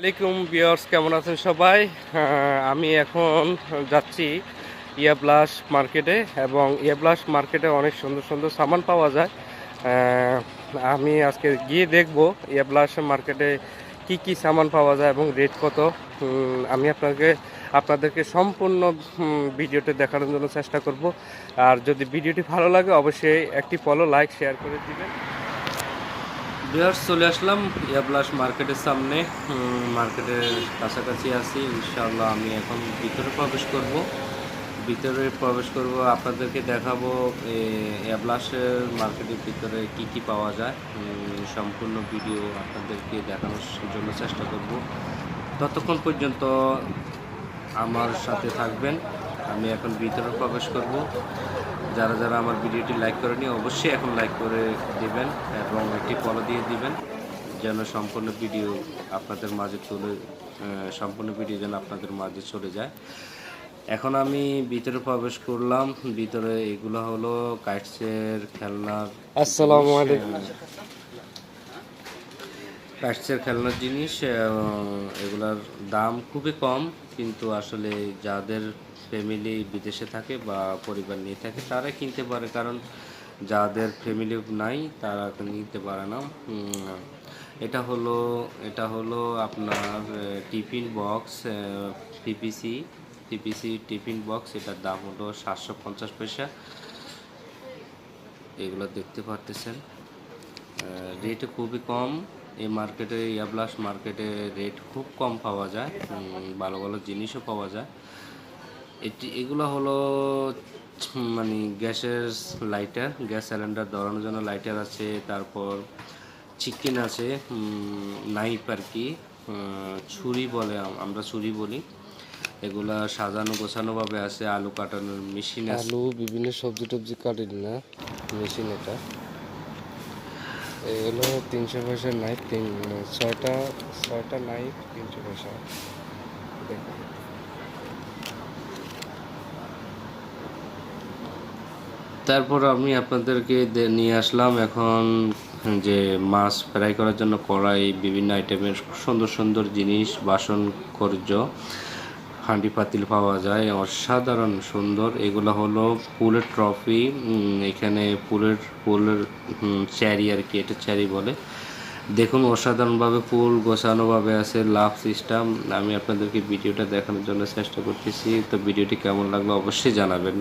আলাইকুম বিয়ার্স কেমন আছেন সবাই? আহ, আমি এখন যাচ্ছি ইয়াব্লাস মার্কেটে এবং ইয়াব্লাস মার্কেটে অনেক সুন্দর সুন্দর সামান পাওয়া যায়। আমি আজকে গিয়ে দেখব ইয়াব্লাস মার্কেটে কি কি সামান পাওয়া যায় এবং রেট কত। আমি আপনাকে আপনাদেরকে সম্পূর্ণ ভিডিওটি দেখানোর জন্য চেষ্টা করব। আর যদি ভিডিওটি ভালো লাগে অবশ্যই একটি ফলো লাইক শেয়ার করে দিবেন। বিহার চলে আসলাম ইয়াবলাস মার্কেটের সামনে। মার্কেটের কাছাকাছি আছি। ইনশাআল্লাহ আমি এখন ভিতরে প্রবেশ করব। ভিতরে প্রবেশ করব, আপনাদেরকে দেখাবো ইয়াবলাসের মার্কেটের ভিতরে কি কি পাওয়া যায়। সম্পূর্ণ ভিডিও আপনাদেরকে দেখানোর জন্য চেষ্টা করব। ততক্ষণ পর্যন্ত আমার সাথে থাকবেন। আমি এখন ভিতরে প্রবেশ করব। যারা যারা আমার ভিডিওটি লাইক করেনি অবশ্যই এখন লাইক করে দিবেন এবং একটি ফলো দিয়ে দিবেন যেন সম্পূর্ণ ভিডিও আপনাদের মাঝে চলে সম্পূর্ণ ভিডিও যেন আপনাদের মাঝে চলে যায়। এখন আমি ভিতরে প্রবেশ করলাম। ভিতরে এগুলো হলো কাইটসের খেলনার আসসালামু আলাইকুম। কাইটসের খেলনার জিনিস এগুলার দাম খুবই কম কিন্তু আসলে যাদের ফ্যামিলি বিদেশে থাকে বা পরিবার নিয়ে থাকে তারা কিনতে পারে। কারণ যাদের ফ্যামিলি নাই, তারা নিতে পারে না। এটা হলো এটা হলো আপনার tiffin box PPC PPC tiffin box, এটার দাম হলো সাতশো পঞ্চাশ পয়সা। এগুলো দেখতে পারতেছেন। রেট খুবই কম। এই মার্কেটে ইয়াবলাস মার্কেটে রেট খুব কম পাওয়া যায়। ভালো ভালো জিনিসও পাওয়া যায়। এটি, এগুলো হলো মানে গ্যাসের লাইটার, গ্যাস সিলিন্ডার ধরানোর জন্য লাইটার আছে, তারপর চিকেন আছে নাইফ আর কি ছুরি বলে আমরা ছুরি বলি। এগুলা সাজানো গোছানোভাবে আছে, আলু কাটানোর মেশিন আলু, বিভিন্ন সবজি টবজি কাটেন না, মেশিন এটা। এগুলো তিনশো পয়সার নাইফ, তিন, ছয়টা ছয়টা নাইফ, তিনশো পয়সা। দেখুন। তারপর আমি আপনাদেরকে নিয়ে আসলাম এখন যে মাছ ফ্রাই করার জন্য কড়াই, বিভিন্ন আইটেমের সুন্দর সুন্দর জিনিস, বাসন কর্য হাঁডি পাতিল পাওয়া যায়, অসাধারণ সুন্দর। এগুলো হলো পুলের ট্রফি এখানে পুলের পুলের চ্যারি আর কি, এটা চ্যারি বলে। দেখুন অসাধারণভাবে পুল গোছানোভাবে আছে, লাভ সিস্টেম আমি আপনাদেরকে ভিডিওটা দেখানোর জন্য চেষ্টা করতেছি, তো ভিডিওটি কেমন লাগল অবশ্যই জানাবেন।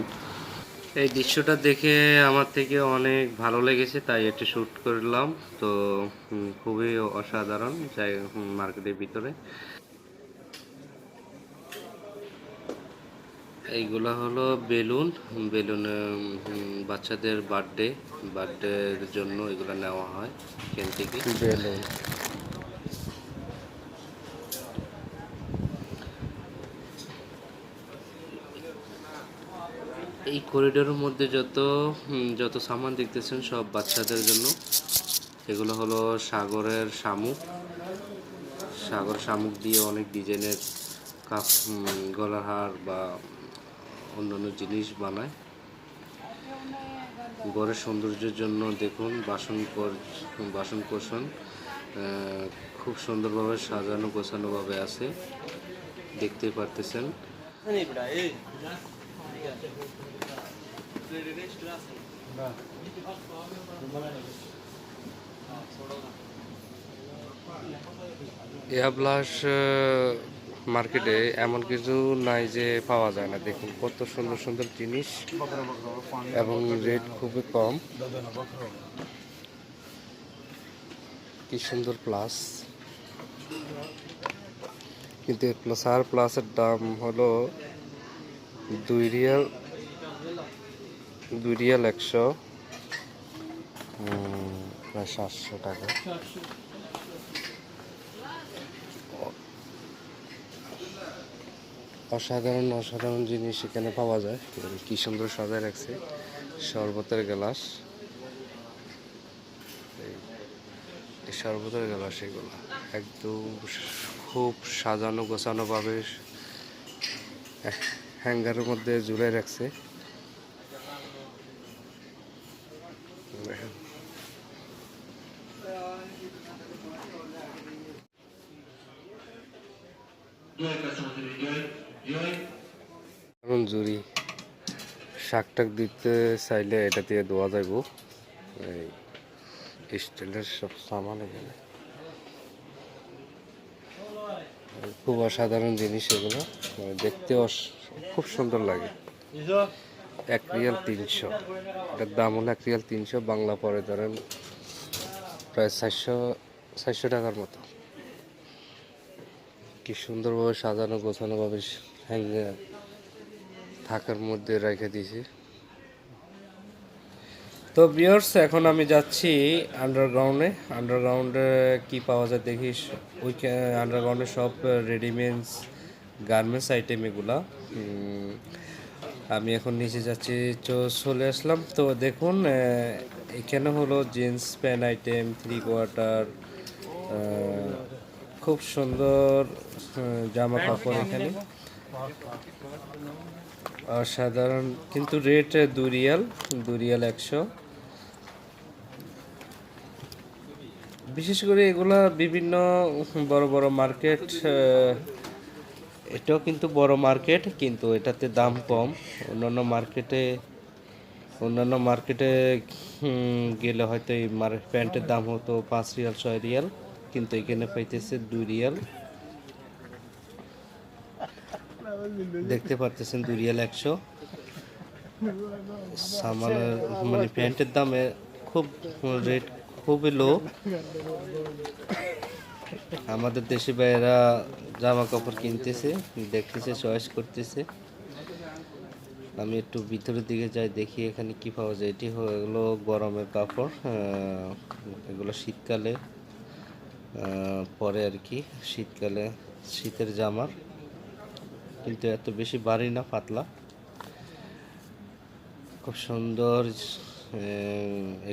এই দৃশ্যটা দেখে আমার থেকে অনেক ভালো লেগেছে, তাই এটি শ্যুট করলাম। তো খুবই অসাধারণ যাই মার্কেটের ভিতরে। এইগুলো হলো বেলুন। বেলুন বাচ্চাদের বার্থডে বার্থডের জন্য এগুলো নেওয়া হয় এখান থেকে এই করিডোরের মধ্যে যত যত সামান দেখতেছেন সব বাচ্চাদের জন্য এগুলো হলো সাগরের শামুক। সাগর শামুক দিয়ে অনেক ডিজাইনের কাপ গলার হার বা অন্যান্য জিনিস বানায়। ঘরের সৌন্দর্যের জন্য দেখুন বাসন বাসন আহ, খুব সুন্দরভাবে সাজানো গোছানোভাবে আছে। দেখতে পারতেছেন। ইয়াবলাস মার্কেটে এমন কিছু নাই যে পাওয়া যায় না। দেখুন কত সুন্দর সুন্দর জিনিস এবং রেট খুবই কম। কি সুন্দর প্লাস কিন্তু প্লাস আর প্লাসের দাম হলো দুই রিয়াল দুই রিয়াল একশো প্রায় সাতশো টাকা। অসাধারণ অসাধারণ জিনিস এখানে পাওয়া যায়। কি সুন্দর সাজায় রাখছে। শরবতের গ্লাস। শরবতের গ্লাস এগুলো। একদম খুব সাজানো গোছানো ভাবে হ্যাঙ্গারের মধ্যে ঝুলে রাখছে। জুড়ি শাক টাক দিতে চাইলে এটা দিয়ে দেওয়া যাইব। এই স্টিলের সব সামান এখানে। খুব অসাধারণ জিনিস এগুলো। মানে দেখতে খুব সুন্দর লাগে। এক রিয়াল তিনশো। এটার দাম হলো এক রিয়াল তিনশো, বাংলা পরে ধরেন প্রায় চারশো চারশো টাকার মতো। কি সুন্দরভাবে সাজানো গোছানোভাবে হ্যাঙ্গে থাকার মধ্যে রেখে দিয়েছি। তো বিয়ার্স এখন আমি যাচ্ছি আন্ডারগ্রাউন্ডে আন্ডারগ্রাউন্ডে কি পাওয়া যায় দেখি ওই আন্ডারগ্রাউন্ডে সব রেডিমেডস গার্মেন্টস আইটেম এগুলা। আমি এখন নিচে যাচ্ছি, তো চলে আসলাম। তো দেখুন এখানে হলো jeans pant item three quarter খুব সুন্দর জামা কাপড় এখানে। অসাধারণ। কিন্তু রেট দু রিয়াল দু রিয়াল একশো। বিশেষ করে এগুলা বিভিন্ন বড় বড় মার্কেট এটাও কিন্তু বড় মার্কেট কিন্তু এটাতে দাম কম। অন্যান্য মার্কেটে অন্যান্য মার্কেটে গেলে হয়তো এই প্যান্টের দাম হতো পাঁচ রিয়াল, ছয় রিয়াল, কিন্তু এখানে পাইতেছে দুই রিয়াল। দেখতে পারতেছেন দুই রিয়াল একশো। সামানের মানে প্যান্টের দামে খুব রেট খুবই লো আমাদের দেশি ভাইয়েরা জামা কাপড় কিনতেছে, দেখতেছে চয়েস করতেছে। আমি একটু ভিতরের দিকে যাই, দেখি এখানে কি পাওয়া যায়। এটি হলো গরমের কাপড় এগুলো শীতকালে পরে আর কি, শীতকালে, শীতের জামার। কিন্তু এত বেশি বাড়ি না পাতলা। খুব সুন্দর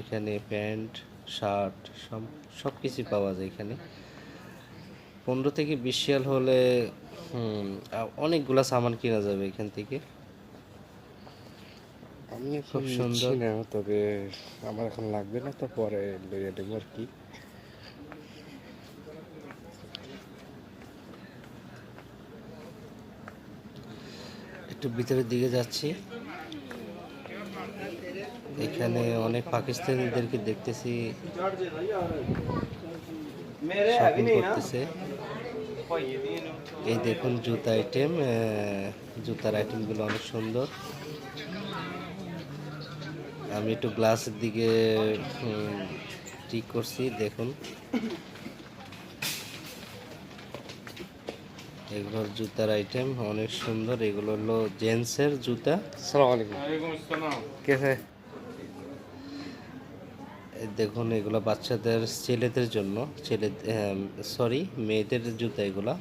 এখানে প্যান্ট শার্ট সব সব কিছু পাওয়া যায় এখানে। পনেরো থেকে বিশ শিয়াল হলে অনেকগুলা সামান কেনা যাবে এখান থেকে। আমি খুব সুন্দর। তবে আমার এখন লাগবে না তো পরে লইয়া দেবো আর কি। একটু ভিতরের দিকে যাচ্ছি। এখানে অনেক পাকিস্তানিদেরকে দেখতেছি। শপিং এই দেখুন জুতা আইটেম জুতার আইটেমগুলো অনেক সুন্দর। আমি একটু গ্লাসের দিকে ঠিক করছি, দেখুন। এগুলোর জুতার আইটেম অনেক সুন্দর। এগুলো হলো জেন্টসের জুতা। সালাম আলাইকুম। কেসে? দেখুন এগুলো বাচ্চাদের ছেলেদের জন্য। ছেলে সরি মেয়েদের জুতা এগুলা।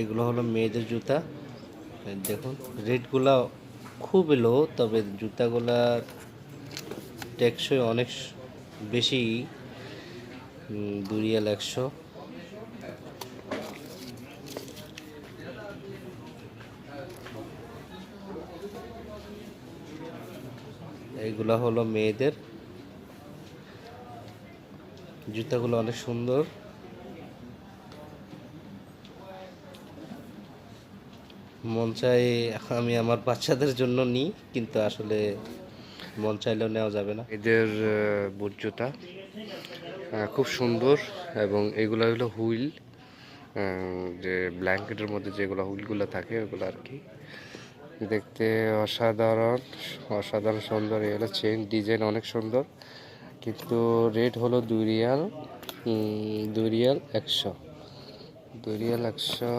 এগুলো হলো মেয়েদের জুতা। দেখুন রেটগুলা খুব লো তবে জুতাগুলা টেকসই অনেক বেশি। দুরিয়াল একশো। এইগুলা হলো মেয়েদের। জুতাগুলো অনেক সুন্দর। মন চাই আমি আমার বাচ্চাদের জন্য নিই, কিন্তু আসলে মন চাইলেও নেওয়া যাবে না। এদের বুট জুতা খুব সুন্দর এবং এগুলো হলো হুইল যে ব্ল্যাঙ্কেটের মধ্যে যেগুলো হুইলগুলো থাকে ওগুলো আর কি। দেখতে অসাধারণ অসাধারণ সুন্দর। এগুলো চেন ডিজাইন অনেক সুন্দর। কিন্তু রেট হলো দুই রিয়াল দুই রিয়াল একশো। দুই রিয়াল একশো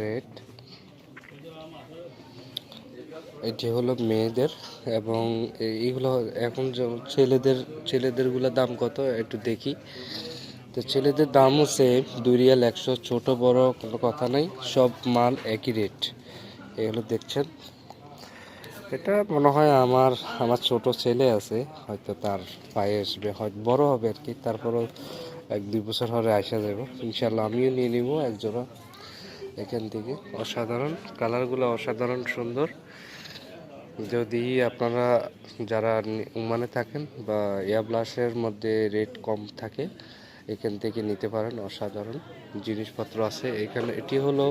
রেট এটি হলো মেয়েদের এবং এইগুলো এখন ছেলেদের, ছেলেদেরগুলো দাম কত একটু দেখি। তো ছেলেদের দামও সেম দুই রিয়াল একশো। ছোটো বড় কোনো কথা নাই, সব মাল একই রেট এগুলো দেখছেন? এটা মনে হয় আমার আমার ছোট ছেলে আছে, হয়তো তার পায়ে আসবে, হয়তো বড় হবে আর কি, তারপরও এক দুই বছর হলে আসা যাবে। ইনশাল্লাহ আমিও নিয়ে নিব একজোড়া এখান থেকে। অসাধারণ, কালারগুলো অসাধারণ সুন্দর। যদি আপনারা যারা নি- ওমানে থাকেন বা এয়ারব্লাসের মধ্যে রেট কম থাকে, এখান থেকে নিতে পারেন, অসাধারণ। জিনিসপত্র আছে। এখানে এটি হলো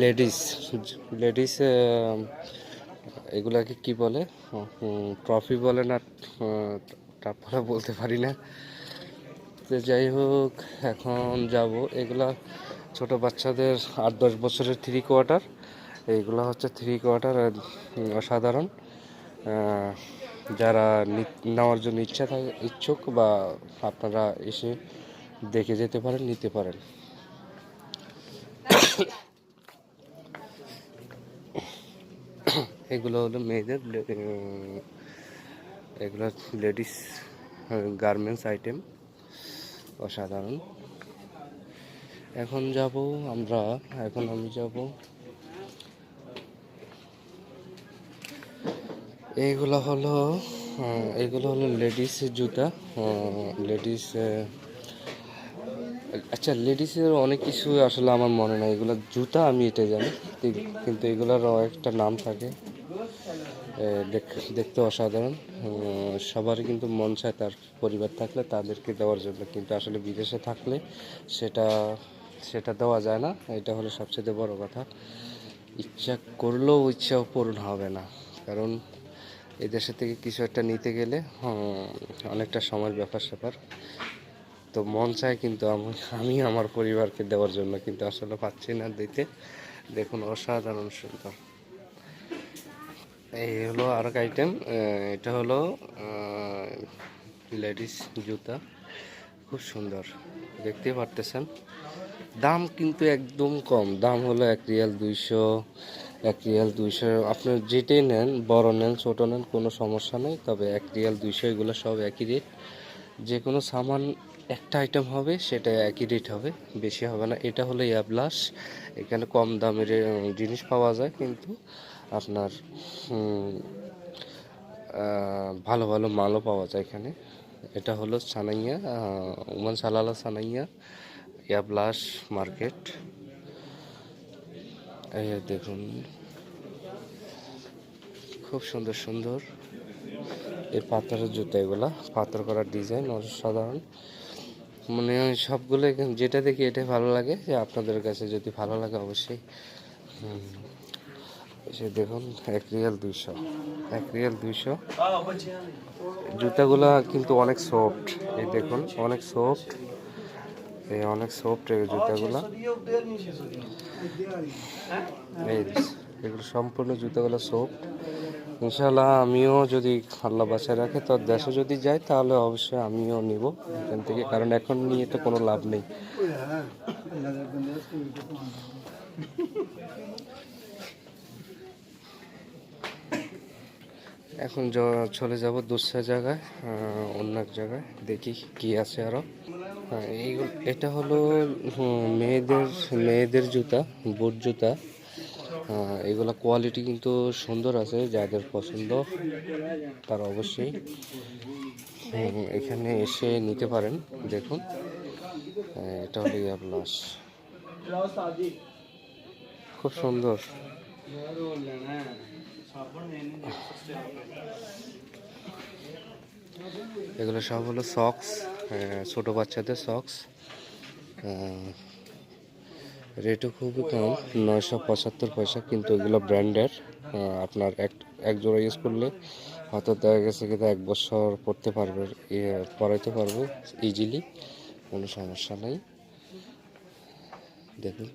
লেডিস লেডিস এগুলাকে কি বলে? ট্রফি বলে না তারপরে বলতে পারি না। তো যাই হোক, এখন যাব। এগুলা ছোট বাচ্চাদের আট দশ বছরের থ্রি কোয়ার্টার এইগুলো হচ্ছে থ্রি কোয়ার্টার অসাধারণ। যারা নেওয়ার জন্য ইচ্ছা থাকে, ইচ্ছুক বা আপনারা এসে দেখে যেতে পারেন, নিতে পারেন। এগুলো হলো মেয়েদের এগুলো লেডিস গার্মেন্টস আইটেম অসাধারণ। এখন যাব আমরা এখন আমি যাব। এইগুলো হলো আহ, এগুলো হলো লেডিস জুতা লেডিস আচ্ছা লেডিসের অনেক কিছু আসলে আমার মনে নাই। এগুলো জুতা আমি এটা জানি। কিন্তু এগুলোর একটা নাম থাকে। দেখ- দেখতে অসাধারণ। সবারই কিন্তু মন চায় তার পরিবার থাকলে তাদেরকে দেওয়ার জন্য। কিন্তু আসলে বিদেশে থাকলে সেটা সেটা দেওয়া যায় না। এটা হলো সবচেয়ে বড় কথা। ইচ্ছা করলেও ইচ্ছাও পূরণ হবে না। কারণ এই দেশে থেকে কিছু একটা নিতে গেলে অনেকটা সময়ের ব্যাপার স্যাপার তো মন চায় কিন্তু আমি আমি আমার পরিবারকে দেওয়ার জন্য, কিন্তু আসলে পাচ্ছি না দিতে। দেখুন, অসাধারণ সুন্দর। এই হলো আর এক আইটেম এটা হলো লেডিস জুতা। খুব সুন্দর দেখতে পারতেছেন। দাম কিন্তু একদম কম, দাম হলো এক রিয়াল দুইশো, এক রিয়াল দুইশো। আপনি যেটাই নেন, বড় নেন, ছোটো নেন, কোনো সমস্যা নেই, তবে এক রিয়াল দুইশো এগুলো সব একই রেট যে কোনো সামান একটা আইটেম হবে, সেটা একই রেট হবে, বেশি হবে না। এটা হলো ইয়াবলাস এখানে কম দামের জিনিস পাওয়া যায়, কিন্তু আপনার ভালো ভালো মালও পাওয়া যায় এখানে। এটা হলো সানাইয়া উমান সালালা সানাইয়া ইয়াবলাস মার্কেট দেখুন। খুব সুন্দর সুন্দর। এই পাথরের জুতো এগুলা। পাথর করার ডিজাইন অসাধারণ মানে সবগুলো যেটা দেখি এটাই ভালো লাগে। যে আপনাদের কাছে যদি ভালো লাগে অবশ্যই। এসে দেখুন এক রিয়াল দুইশো। এক রিয়াল দুইশো। জুতাগুলা কিন্তু অনেক সফট এই দেখুন, অনেক সফট এই অনেক সফট এই জুতাগুলা। এই এগুলো সম্পূর্ণ জুতাগুলো সফট ইনশাল্লাহ আমিও যদি আল্লাহ বাসায় রাখে তো দেশে যদি যাই তাহলে অবশ্যই আমিও নিব এখান থেকে। কারণ এখন নিয়ে তো কোনো লাভ নেই। এখন চলে যাব দূসরা জায়গায় অন্য এক জায়গায়। দেখি কি আছে আরও হ্যাঁ, এইগুলো এটা হলো মেয়েদের মেয়েদের জুতা বুট জুতা। এগুলা কোয়ালিটি কিন্তু সুন্দর আছে, যাদের পছন্দ তারা অবশ্যই এখানে এসে নিতে পারেন, দেখুন। এটা হলো ইয়াবলাস খুব সুন্দর। এগুলো সব হলো সক্স ছোটো বাচ্চাদের সক্স রেটও খুবই কম, নয়শো পঁচাত্তর পয়সা, কিন্তু এগুলো ব্র্যান্ডের। আপনার এক এক জোড়া ইউজ করলে হয়তো দেখা গেছে কিন্তু এক বছর পড়তে পারবে পরাইতে পারবে ইজিলি কোনো সমস্যা নেই। দেখুন।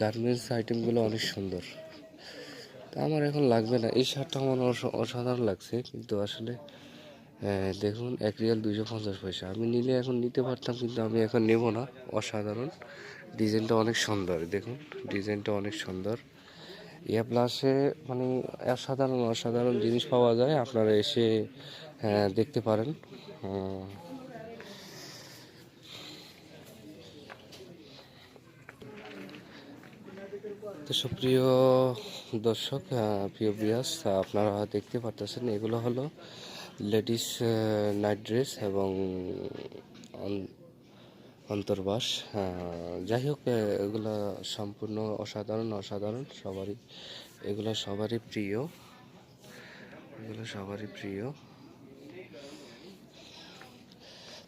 গার্মেন্টস আইটেমগুলো অনেক সুন্দর। তা আমার এখন লাগবে না। এই শার্টটা আমার অসাধারণ লাগছে, কিন্তু আসলে আহ, দেখুন এক রিয়াল দুইশো পঞ্চাশ পয়সা। আমি নিলে এখন নিতে পারতাম কিন্তু আমি এখন নেব না। অসাধারণ। ডিজাইনটা অনেক সুন্দর দেখুন ডিজাইনটা অনেক সুন্দর। ইয়া প্লাসে মানে অসাধারণ অসাধারণ জিনিস পাওয়া যায় আপনারা এসে আহ, দেখতে পারেন। তো সুপ্রিয় দর্শক আহ, প্রিয় বিয়াস আপনারা দেখতে পারতেছেন এগুলো হলো লেডিস নাইট ড্রেস এবং অন্তর্বাস যাই হোক এগুলো সম্পূর্ণ অসাধারণ অসাধারণ, সবারই, এগুলো সবারই প্রিয়। এগুলো সবারই প্রিয়।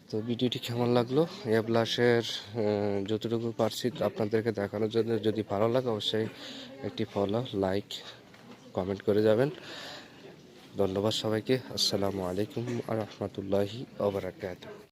তো ভিডিওটি কেমন লাগল? এ প্লাসের যতটুকু পারছি আপনাদেরকে দেখানোর জন্য, যদি ভালো লাগে, অবশ্যই একটি ফলো লাইক কমেন্ট করে যাবেন। ধন্যবাদ সবাইকে আসসালামু আলাইকুম আ রহমতুল্লাহি ওবরাকাত